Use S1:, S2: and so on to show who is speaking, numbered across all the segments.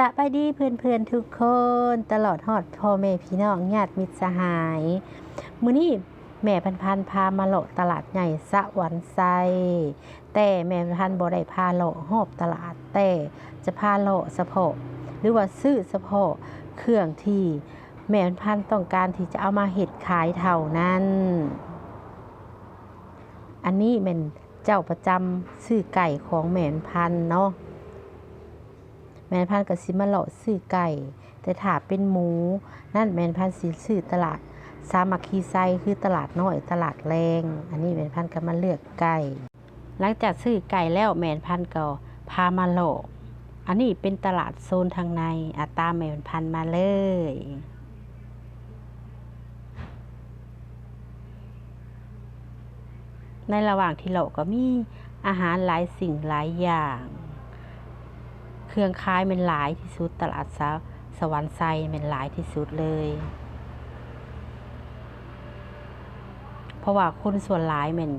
S1: สบายดีเพื่อนๆทุกคนตลอดฮอดพ่อแม่พี่น้องญาติมิตรสหายมื้อนี้แม่พันพันพามาเลตลาดใหญ่สะหวันไซแต่แม่พันพันบ่ได้พาเลหอบตลาดแต่จะพาเลาะเฉพาะหรือว่าซื้อเฉพาะเครื่องที่แม่พันพันต้องการที่จะเอามาเฮ็ดขายเท่านั้น อันนี้เป็นเจ้าประจำซื้อไก่ของแม่พันพันเนาะ แมนพันกับซิมาเลาะซื้อไก่ แต่ถ้าเป็นหมู นั่นแมนพันสิซื้อตลาดสามัคคีไซคือตลาดน้อยตลาดแรง อันนี้แมนพันก็มาเลือกไก่หลังจากซื้อไก่แล้วแมนพันก็พามาเลอันนี้เป็นตลาดโซนทางในอาตามแมนพันมาเลยในระหว่างที่เลาก็มีอาหารหลายสิ่งหลายอย่าง เครื่องคายเป็นหลายที่สุดตลาดสาสวรรค์ไซเป็นหลายที่สุดเลย เพราะว่าคนส่วนหลายเหม็น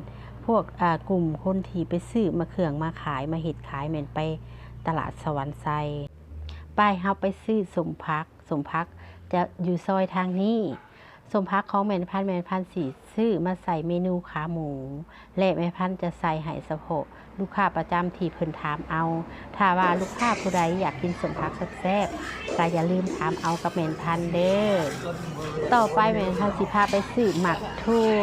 S1: พวกกลุ่มคนที่ไปซื้อมาเครื่องมาขายมาเห็ดขายเหม็นไปตลาดสวรรค์ไซไปเฮาไปซื้อสมพักสมพักจะอยู่ซอยทางนี้สมพักของแมนพันแมนพันสีซื้อมาใส่เมนูขาหมู และแม่พันจะใส่ไห่สะโพก ลูกค้าประจำที่เพิ่นถามเอา ถ้าว่าลูกค้าผู้ใดอยากกินสมพักแซ่บๆก็อย่าลืมถามเอากับแมนพันธุ์เด้อ ต่อไปแมนพันธุ์สิพาไปซื้อหมักทั่ว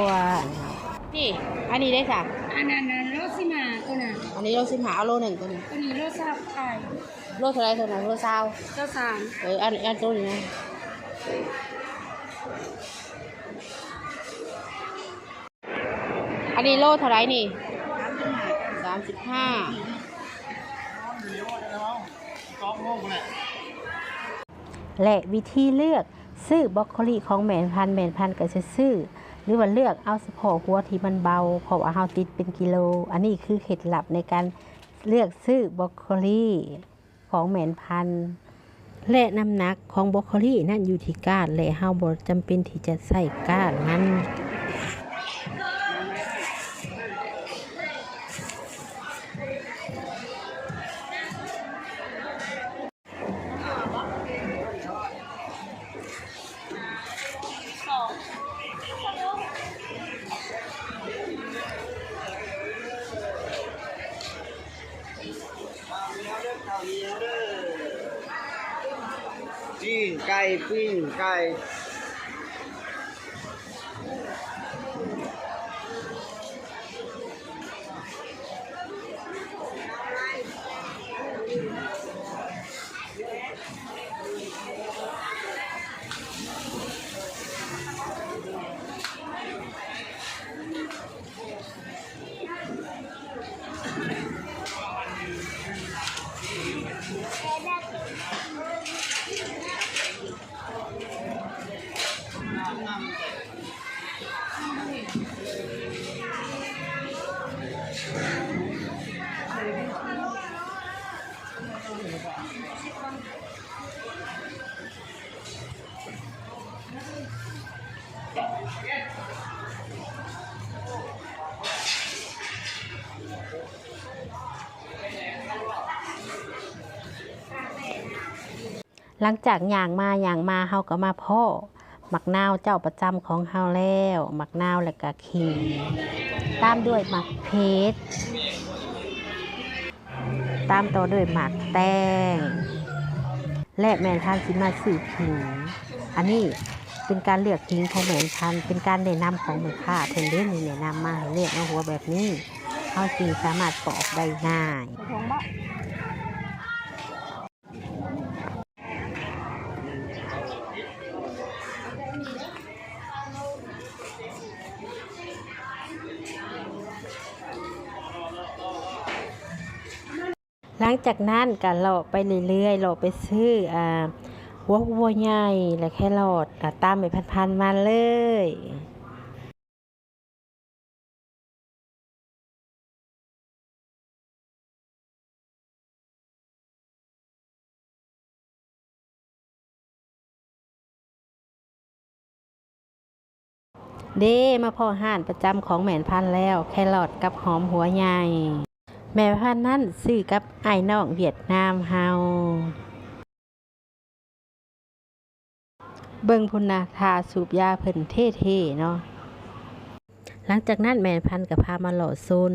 S1: นี่ อันนี้ได้จ้ะ
S2: อันนั้นน่ะโรสซิมาตัวน่ะ
S1: อันนี้เราสิหาเอาโลหนึ่งตัวนี้
S2: ตัวนี้โรสซาบไข่
S1: โลเท่าไรตัวนั้นโลซาว
S2: เจ้าสาม
S1: เอออันอันตัวนี้นะอันนี้โลเท่าไรนี่สามสิบห้าและวิธีเลือกซื้อบรอกโคลีของแมนพันแมนพันก็จะซื้อ หรือว่าเลือกเอาเฉพาะหัวที่มันเบาเพราะว่าเฮาติดเป็นกิโล อันนี้คือเคล็ดลับในการเลือกซื้อบรอกโคลีของแมนพันและน้ำหนักของบรอกโคลีนั่นอยู่ที่ก้านและเฮาบ่จำเป็นที่จะใส่ก้านมัน
S3: ปิ้งไก่
S1: หลังจากย่างมาย่างมาเฮาก็มาพ่อหมักนาวเจ้าประจำของเฮาแล้วหมักนาวและก็ขิงตามด้วยหมักเพชรตามต่อด้วยหมักแตงและแมนพันสิมาสื่อขิงอันนี้เป็นการเลือกขิงของแมนพันเป็นการแนะนำของมือค้าเพิ่นเล่นแนะนำมาให้เลือกเอาหัวแบบนี้เฮาจึงสามารถปอกได้ง่าย หลังจากนั้นก็เลาะไปเรื่อยๆเลาะไปซื้ออ่าหัววัวใหญ่และแครอทตามไปพันๆมาเลยเด้มาพ่อห้านประจำของแม่นพันแล้ว แครอทกับหอมหัวใหญ่ แม่พันนั่นซื้อกับไอ้น้องเวียดนามเฮาเบิ่งพุนนาทาสูบยาเพิ่นเท่ๆเนาะหลังจากนั้นแม่พันกับพามาหล่อโซน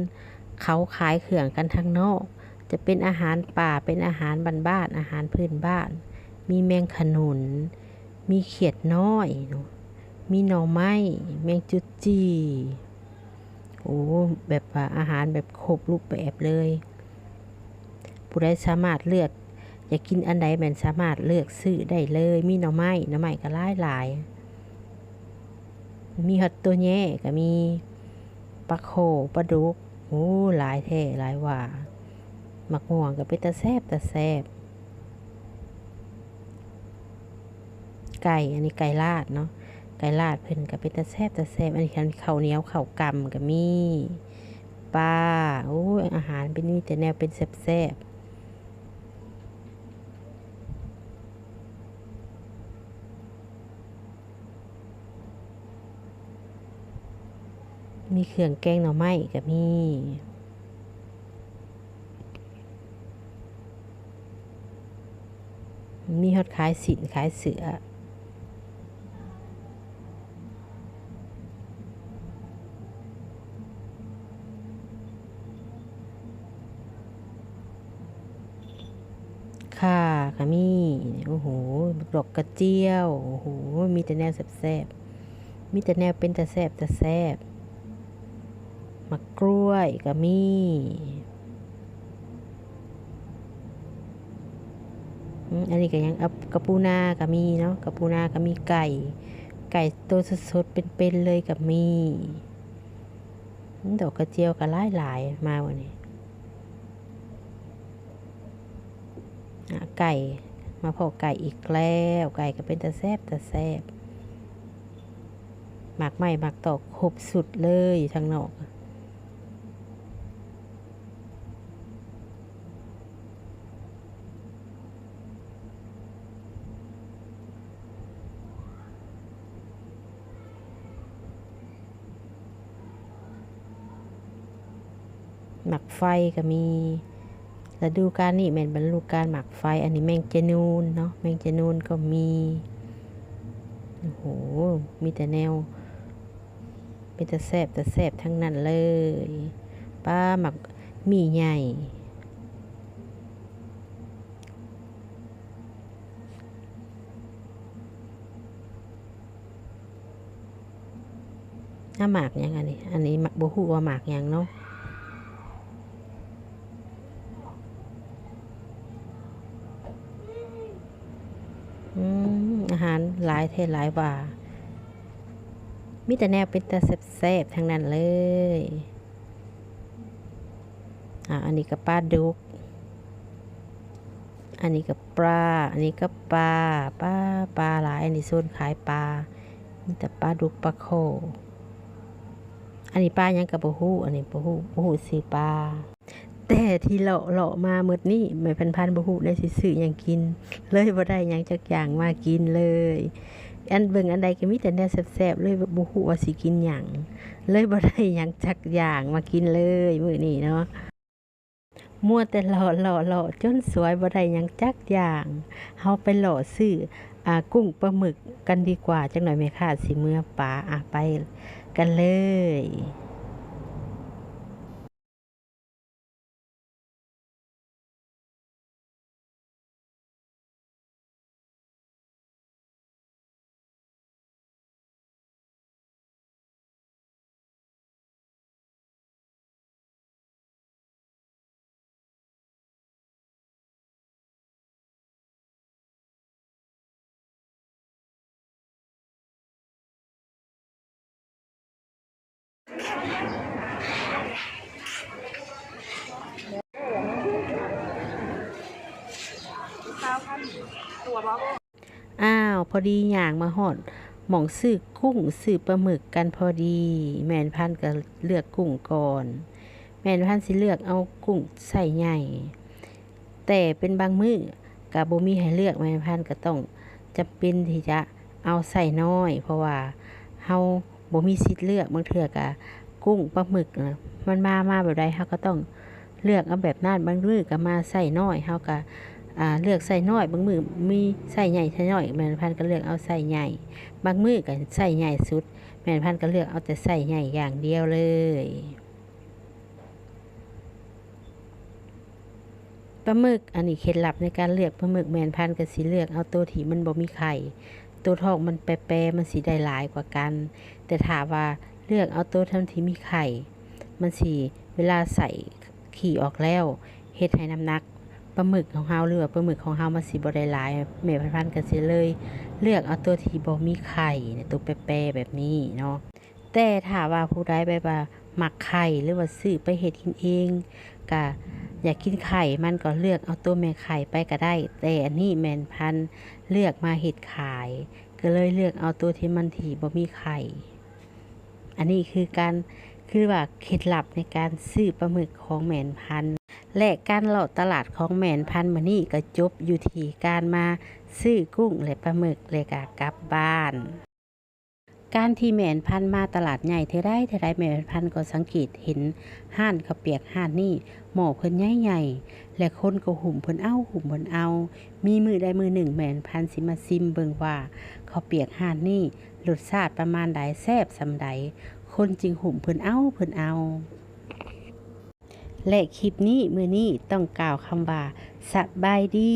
S1: เขาขายเขื่องกันทางนอก จะเป็นอาหารป่าเป็นอาหารบ้านบ้านอาหารพื้นบ้าน มีแมงขนุน มีเขียดน้อย มีหน่อไม้ แมงจุดจี โอ้แบบว่าอาหารแบบครบรูปแบบเลย ผู้ใดสามารถเลือก อยากกินอันใดแมนสามารถเลือกซื้อได้เลย มีหน่อไม้หน่อไม้ก็หลายหลาย มีฮอตตัวแย่ก็มีปลาโขปลาดุกโอ้หลายแท้หลายว่าหมักม่วงก็เป็นตะแซบตะแซบไก่อันนี้ไก่ลาดเนาะ ไก่ลาดเพิ่นก็เป็นตะแซบตะแซบอันนี้คันข้าวเหนียวข้าวกำก็มีปลาโอ้ยอาหารเป็นมีแต่แนวเป็นแซ่บๆมีเครื่องแกงหน่อไม้กับมีมีฮอดขายสินขายเสือ ค่ะก็มี โอ้โหดอกกระเจียว โอ้โห มีแต่แนวแซ่บๆมีแต่แนวเป็นแต่แซ่บแต่แซ่บมะกล้วยก็มีอันนี้ก็ยังเอากระปูนาก็มีเนาะกระปูนาก็มีไก่ ไก่ตัวสดๆเป็นๆเลยก็มีอืมดอกกระเจียวก็หลายๆมาวันนี้อะ ไก่มาพอไก่อีกแล้วไก่ก็เป็นแต่แซบแต่แซบหมักไหม่หมักตอกครบสุดเลยทางนอกหมักไฟก็มี ฤดูกาลนี่แม่นบรรลุการหมักไฟ อันนี้แมงเจนูนเนาะแมงเจนูนก็มีโอ้โหมีแต่แนวเป็นแต่แซบแต่แซบทั้งนั้นเลยป้าหมักหมี่ใหญ่น้าหมากยังอันนี้ อันนี้หมักบูฮูว่าหมากยังเนาะ อืมอา หารหลายเทหลายว่ามีแต่แนวเป็นตาแซ่บๆทั้งนั้นเลยอ่าอันนี้ก็ปลาดุก อันนี้ก็ปลา อันนี้ก็ปลาปลาปลาหลาย อันนี้โซนขายปลามีแต่ปลาดุกปลาโค อันนี้ปลายังกับบูฮูอันนี้บูฮูบูฮูสีปลา แต่ที่เลาะเลาะมาหมดนี่ไม่พันพันบูฮูได้สิซื้อหยังกิน เลยบ่ได้ยังจักอย่างมากินเลย อันเบิ่งอันใดก็มีแต่แนวแซ่บๆเลยบ่ฮู้ว่าสิกินหยังเลยบ่ได้ยังจักอย่างมากินเลยมื้อนี้เนาะมัวแต่หล่อหล่อหล่อจนสวยบ่ได้ยังจักอย่างเฮาไปหล่อซื้ออ่ากุ้งปลาหมึกกันดีกว่าจักหน่อยแม่ค่ะสิเมื่อปลาอะไปกันเลย อ้าว พอดีอย่างมาหอดหมองซื้อกุ้งซื้อปลาหมึกกันพอดี แม่นพันธ์ก็เลือกกุ้งก่อน แม่นพันธุ์สิเลือกเอากุ้งใส่ใหญ่ แต่เป็นบางมื้อกับบมีให้เลือกแม่นพันธ์ก็ต้องจะเป็นที่จะเอาใส่น้อย เพราะว่าเฮาบ่มีสิทธิ์เลือกบางเทื่อก็ กุ้งปลาหมึกนะมันมามาแบบใดเฮาก็ต้องเลือกเอาแบบนั้นบางมื้อก็มาใส่น้อยเฮาก็อ่าเลือกใส่น้อย บางมือมีใส่ใหญ่ใส่น้อยแม่พันก็เลือกเอาใส่ใหญ่ บางมือก็ใส่ใหญ่สุด แม่พันก็เลือกเอาแต่ใส่ใหญ่อย่างเดียวเลยปลาหมึกอันนี้เคล็ดลับในการเลือกปลาหมึกแมนพันธุ์ก็สิเลือกเอาตัวที่มันบ่มีไข่ตัวทองมันแปรๆมันสีได้หลายกว่ากัน แต่ถามว่า เลือกเอาตัวทำที่มีไข่ มันสีเวลาใส่ขี่ออกแล้วเฮ็ดให้น้ำหนักปลาหมึกของเฮาหรือว่าปลาหมึกของเฮามันสีบ่ได้หลายแม่พันธุ์ก็สิเลย เลือกเอาตัวที่บ่มีไข่เนี่ยตัวแปรๆแบบนี้เนาะแต่ถ้าว่าผู้ใดแบบว่ามักไข่หรือว่าซื้อไปเฮ็ดกินเองก็อยากกินไข่มันก็เลือกเอาตัวแม่ไข่ไปก็ได้ แต่อันนี้แมนพันเลือกมาเฮ็ดขาย ก็เลยเลือกเอาตัวที่มันที่บ่มีไข่ อันนี้คือการคือว่าเคล็ดลับในการซื้อปลาหมึกของแมนพันและการเลาะตลาดของแมนพันมานี่ก็จบอยู่ที่การมาซื้อกุ้งและปลาหมึกและก็กลับบ้าน การที่แมนพันมาตลาดใหญ่เทได้เทได้แมนพันก็สังเกตเห็นห้านข้าวเปียกห้านนี่หม้อเพิ่นใหญ่ๆและคนก็หุ่มเพิ่นเอาหุ่มเพิ่นเอา มีมือใดมือหนึ่งแมนพันสิมาซิมเบิ่งว่าข้าวเปียกห่านนี่รสชาติประมาณใดแซ่บสำใดคนจึงหุ่มเพิ่นเอาเพิ่นเอาและคลิปนี้มือนี้ต้องกล่าวคำว่าสบายดี